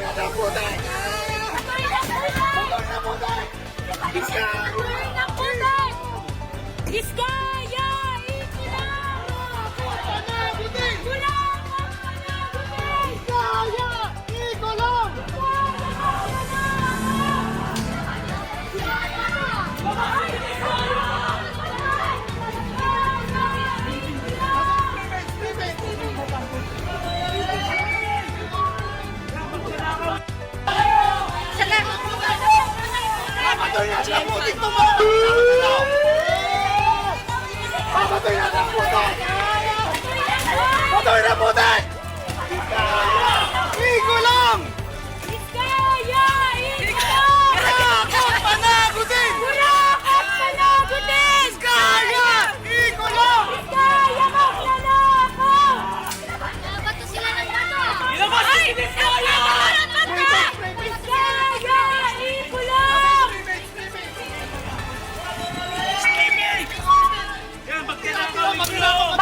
na Patoy na ng puti! Patoy na ng puti! Patoy na puti! Diskaya!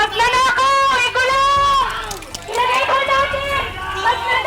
Magnanakaw! Ikaw lang! Natin! Magnanakaw!